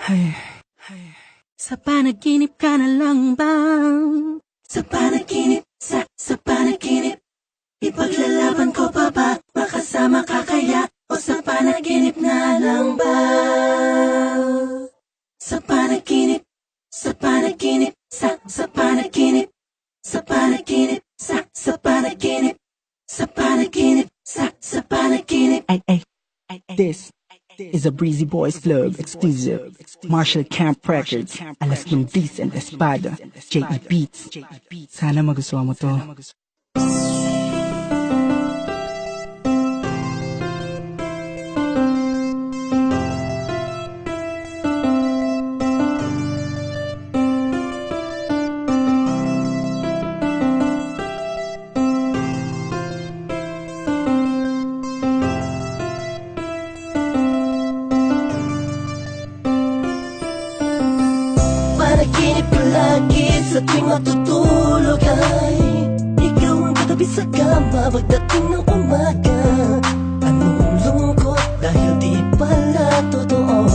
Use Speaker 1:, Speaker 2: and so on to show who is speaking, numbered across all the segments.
Speaker 1: Ay, ay. Sa panaginip ka na lang ba? Sa panaginip, sa, sa panaginip Ipaglalaban ko pa ba? Makasama ka kaya? O sa panaginip na lang ba? Sa panaginip, sa panaginip, sa, sa panaginip Sa panaginip, sa, sa panaginip Sa panaginip, sa, sa panaginip
Speaker 2: Ay, ay, this is a Breezy Boys Club exclusive. Marshall Camp Records, alas ng and Espada, J.E. Beats. Sana magustuhan mo to.
Speaker 1: Panaginip ko lagi sa tuwing matutulog ay Ikaw ang katabi sa kama pagdating ng umaga Anong lungkot dahil di pala totoo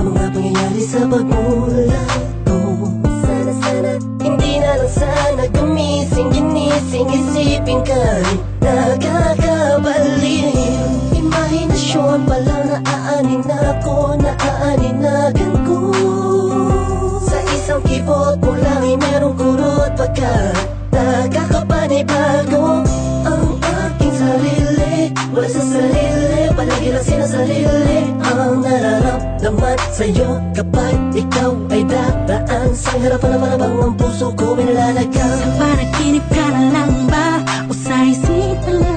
Speaker 1: Ang mga pangyayari sa pagmulat ko Sana sana hindi na lang sana gumising ginising Isipin ka'y nakakabaliw Imahinasyon pa lang naaanin ako Naaaninagan ko ay merong kurot Pagkat nakakapanibago Ang aking sarili Wala sa sarili Palagi lang sinasarili Ang nararamdaman sa'yo Kapag ikaw ay dadaan Sa harapan na parabang ang puso ko may nalalaga. Sa panaginip ka na lang ba? O sa isipan lang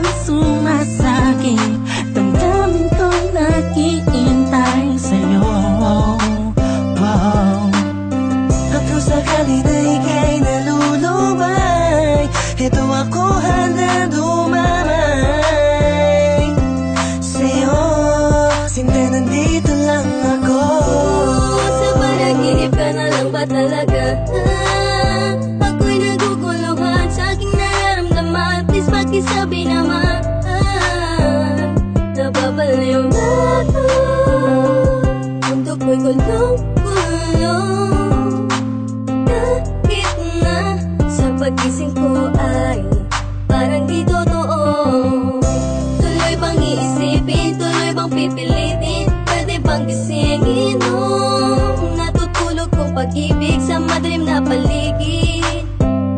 Speaker 1: na
Speaker 3: paligid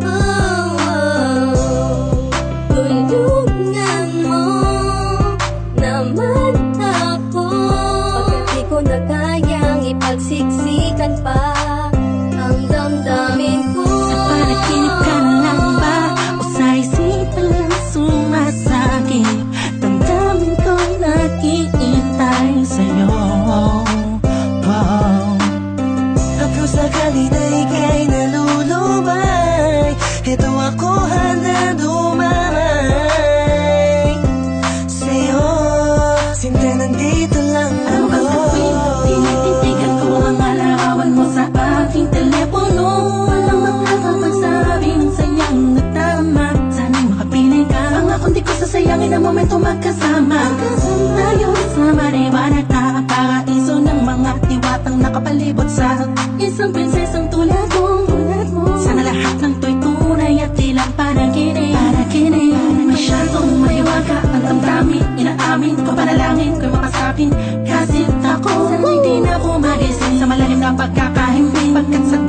Speaker 3: Oh, oh. Tulungan mo naman ako Pagkat di ko na kayang ipagsiksikan pa
Speaker 1: momento magkasama Tayo sa mariwanag na Paraiso ng mga diwatang nakapalibot sa Isang prinsesang tulad mo Sana lahat ng to'y tunay at di lang panaginip Panaginip Masyadong mahiwaga ang damdamin Inaamin ko panalangin ko'y makasapin Kasi ako Sana'y di na ako magising Sa malalim na pagkakahimbing Pagkat sa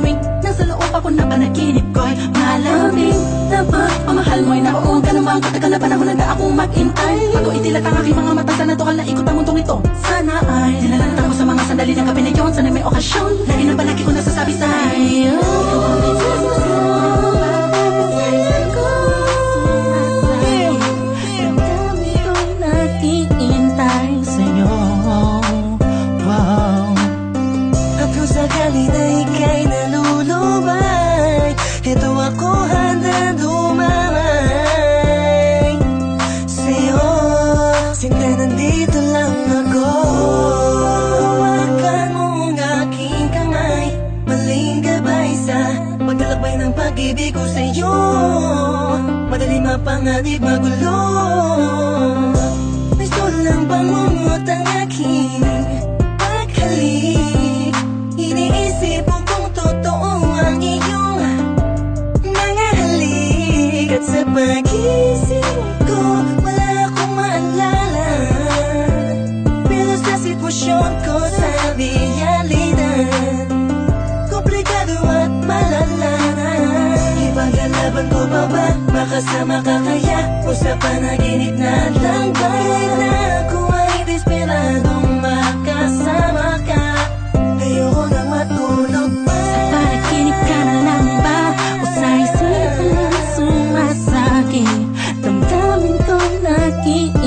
Speaker 1: na panahon na akong mag-intay. Bago itilat ang aking mga mata Sana tukal na ikot ang mundong ito. Sana ay Nilalantang ko sa mga sandali ng yun. Sana may okasyon. Lagi na palagi ko nasasabi sa'yo. Madali mapanganib magulo. Gusto lang bang umutang aking
Speaker 4: ba? Makasama ka kaya? O sa panaginip na? Kahit na ako ay desperadong makasama ka Ayoko nang matulog pa
Speaker 1: Sa panaginip ka na lang ba? O sa isipan lang sumasakit Damdamin ko naghihintay